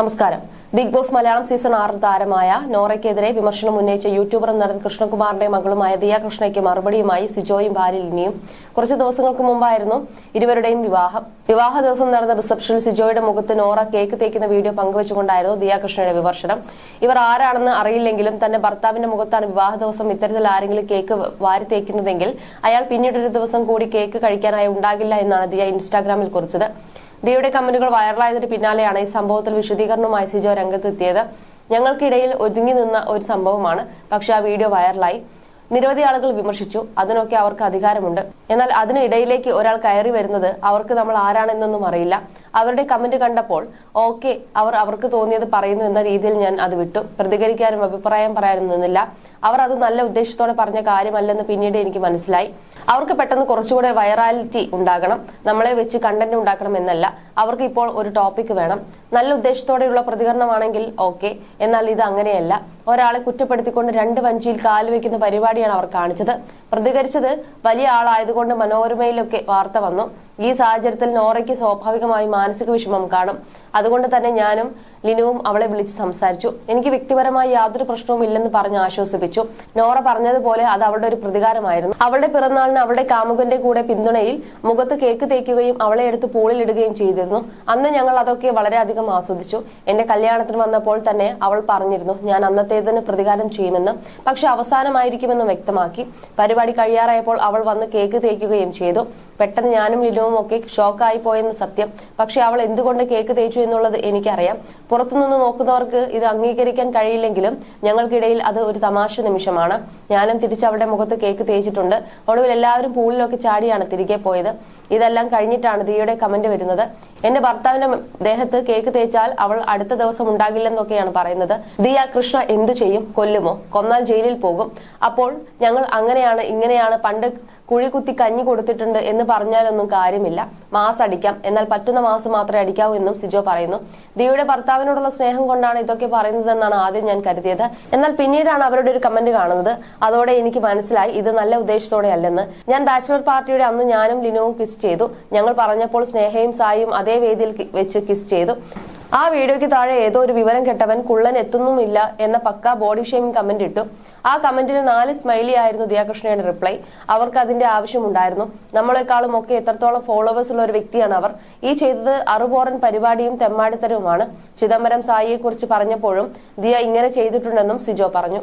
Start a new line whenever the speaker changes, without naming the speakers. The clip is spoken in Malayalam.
നമസ്കാരം. ബിഗ് ബോസ് മലയാളം സീസൺ ആറ് താരമായ നോറയ്ക്കെതിരെ വിമർശനം ഉന്നയിച്ച യൂട്യൂബറും നടൻ കൃഷ്ണകുമാറിന്റെ മകളുമായ ദിയ കൃഷ്ണയ്ക്ക് മറുപടിയുമായി സിജോയും ഭാര്യലിനിയും കുറച്ച് ദിവസങ്ങൾക്ക് മുമ്പായിരുന്നു ഇരുവരുടെയും വിവാഹം. വിവാഹ ദിവസം നടന്ന റിസപ്ഷനിൽ സിജോയുടെ മുഖത്ത് നോറ കേക്ക് തേക്കുന്ന വീഡിയോ പങ്കുവച്ചുകൊണ്ടായിരുന്നു ദിയ കൃഷ്ണയുടെ വിമർശനം. ഇവർ ആരാണെന്ന് അറിയില്ലെങ്കിലും തന്റെ ഭർത്താവിന്റെ മുഖത്താണ് വിവാഹ ദിവസം ഇത്തരത്തിൽ ആരെങ്കിലും കേക്ക് വാരി തേക്കുന്നതെങ്കിൽ അയാൾ പിന്നീട് ഒരു ദിവസം കൂടി കേക്ക് കഴിക്കാനായി ഉണ്ടാകില്ല എന്നാണ് ദിയ ഇൻസ്റ്റാഗ്രാമിൽ കുറിച്ചത്. ദിയയുടെ കമന്റുകൾ വൈറലായതിന് പിന്നാലെയാണ് ഈ സംഭവത്തിൽ വിശദീകരണവുമായി സിജോ രംഗത്തെത്തിയത്. ഞങ്ങൾക്കിടയിൽ ഒതുങ്ങി നിന്ന ഒരു സംഭവമാണ്. പക്ഷെ ആ വീഡിയോ വൈറലായി. നിരവധി ആളുകൾ വിമർശിച്ചു. അതിനൊക്കെ അവർക്ക് അധികാരമുണ്ട്. എന്നാൽ അതിനിടയിലേക്ക് ഒരാൾ കയറി വരുന്നത് അവർക്ക് നമ്മൾ ആരാണെന്നൊന്നും അറിയില്ല. അവരുടെ കമന്റ് കണ്ടപ്പോൾ ഓക്കെ അവർ അവർക്ക് തോന്നിയത് പറയുന്നു എന്ന രീതിയിൽ ഞാൻ അത് വിട്ടു. പ്രതികരിക്കാനും അഭിപ്രായം പറയാനും നിന്നില്ല. അവർ അത് നല്ല ഉദ്ദേശത്തോടെ പറഞ്ഞ കാര്യമല്ലെന്ന് പിന്നീട് എനിക്ക് മനസ്സിലായി. അവർക്ക് പെട്ടെന്ന് കുറച്ചുകൂടെ വൈറാലിറ്റി ഉണ്ടാകണം. നമ്മളെ വെച്ച് കണ്ടന്റ് ഉണ്ടാക്കണം എന്നല്ല. അവർക്ക് ഇപ്പോൾ ഒരു ടോപ്പിക് വേണം. നല്ല ഉദ്ദേശത്തോടെയുള്ള പ്രതികരണമാണെങ്കിൽ ഓക്കെ. എന്നാൽ ഇത് അങ്ങനെയല്ല. ഒരാളെ കുറ്റപ്പെടുത്തിക്കൊണ്ട് രണ്ട് വഞ്ചിയിൽ കാൽ വെക്കുന്ന പരിപാടിയാണ് അവർ കാണിച്ചത്. പ്രതികരിച്ചത് വലിയ ആളായതുകൊണ്ട് മനോരമയിലൊക്കെ വാർത്ത വന്നു. ഈ സാഹചര്യത്തിൽ നോറയ്ക്ക് സ്വാഭാവികമായി മാനസിക വിഷമം കാണും. അതുകൊണ്ട് തന്നെ ഞാനും ലിനുവും അവളെ വിളിച്ച് സംസാരിച്ചു. എനിക്ക് വ്യക്തിപരമായി യാതൊരു പ്രശ്നവും ഇല്ലെന്ന് പറഞ്ഞ് ആശ്വസിപ്പിച്ചു. നോറ പറഞ്ഞതുപോലെ അത് അവളുടെ ഒരു പ്രതികാരമായിരുന്നു. അവളുടെ പിറന്നാളിന് അവളുടെ കാമുകന്റെ കൂടെ പിന്തുണയിൽ മുഖത്ത് കേക്ക് തേക്കുകയും അവളെ എടുത്ത് പൂളിൽ ഇടുകയും ചെയ്തിരുന്നു. അന്ന് ഞങ്ങൾ അതൊക്കെ വളരെയധികം ആസ്വദിച്ചു. എന്റെ കല്യാണത്തിന് വന്നപ്പോൾ തന്നെ അവൾ പറഞ്ഞിരുന്നു ഞാൻ അന്നത്തേതിന് പ്രതികാരം ചെയ്യുമെന്ന്. പക്ഷെ അവസാനമായിരിക്കുമെന്ന് വ്യക്തമാക്കി. പരിപാടി കഴിയാറായപ്പോൾ അവൾ വന്ന് കേക്ക് തേക്കുകയും ചെയ്തു. പെട്ടെന്ന് ഞാനും ലിനുവും ഒക്കെ ഷോക്കായി പോയെന്ന് സത്യം. പക്ഷെ അവൾ എന്തുകൊണ്ട് കേക്ക് തേച്ചു എന്നുള്ളത് എനിക്കറിയാം. പുറത്തുനിന്ന് നോക്കുന്നവർക്ക് ഇത് അംഗീകരിക്കാൻ കഴിയില്ലെങ്കിലും ഞങ്ങൾക്കിടയിൽ അത് ഒരു തമാശ നിമിഷമാണ്. ഞാനും തിരിച്ച് അവളുടെ മുഖത്ത് കേക്ക് തേച്ചിട്ടുണ്ട്. ഒടുവിൽ എല്ലാവരും പൂളിലൊക്കെ ചാടിയാണ് തിരികെ പോയത്. ഇതെല്ലാം കഴിഞ്ഞിട്ടാണ് ദിയയുടെ കമന്റ് വരുന്നത്. എന്റെ ഭർത്താവിന്റെ ദേഹത്ത് കേക്ക് തേച്ചാൽ അവൾ അടുത്ത ദിവസം ഉണ്ടാകില്ലെന്നൊക്കെയാണ് പറയുന്നത്. ദിയ കൃഷ്ണ എന്തു ചെയ്യും? കൊല്ലുമോ? കൊന്നാൽ ജയിലിൽ പോകും. അപ്പോൾ ഞങ്ങൾ അങ്ങനെയാണ് ഇങ്ങനെയാണ് പണ്ട് കുഴി കുത്തി കഞ്ഞി കൊടുത്തിട്ടുണ്ട് എന്ന് പറഞ്ഞാലൊന്നും കാര്യമില്ല. മാസ് അടിക്കാം. എന്നാൽ പറ്റുന്ന മാസ് മാത്രമേ അടിക്കാവൂ എന്നും സിജോ പറയുന്നു. ദിയുടെ ഭർത്താവിനോടുള്ള സ്നേഹം കൊണ്ടാണ് ഇതൊക്കെ പറയുന്നതെന്നാണ് ആദ്യം ഞാൻ കരുതിയത്. എന്നാൽ പിന്നീടാണ് അവരുടെ ഒരു കമന്റ് കാണുന്നത്. അതോടെ എനിക്ക് മനസ്സിലായി ഇത് നല്ല ഉദ്ദേശത്തോടെ അല്ലെന്ന് ഞാൻ ബാച്ചിലർ പാർട്ടിയുടെ അന്ന് ഞാനും ലിനുവും കിസ് ചെയ്തു. ഞങ്ങൾ പറഞ്ഞപ്പോൾ സ്നേഹയും സായും അതേ വേദിയിൽ വെച്ച് കിസ് ചെയ്തു. ആ വീഡിയോയ്ക്ക് താഴെ ഏതോ ഒരു വിവരം കെട്ടവൻ കുള്ളൻ എത്തുന്നുമില്ല എന്ന പക്ക ബോഡി ഷേമിംഗ് കമന്റ് ഇട്ടു. ആ കമന്റിന് നാല് സ്മൈലി ആയിരുന്നു ദിയാകൃഷ്ണയുടെ റിപ്ലൈ അവർക്ക് അതിന്റെ ആവശ്യമുണ്ടായിരുന്നു. നമ്മളെക്കാളും ഒക്കെ എത്രത്തോളം ഫോളോവേഴ്സ് ഉള്ള ഒരു വ്യക്തിയാണ് അവർ. ഈ ചെയ്തത് അറുപോറൻ പരിപാടിയും തെമ്മാടിത്തരവുമാണ്. ചിദംബരം സായിയെക്കുറിച്ച് പറഞ്ഞപ്പോഴും ദിയ ഇങ്ങനെ ചെയ്തിട്ടുണ്ടെന്നും സിജോ പറഞ്ഞു.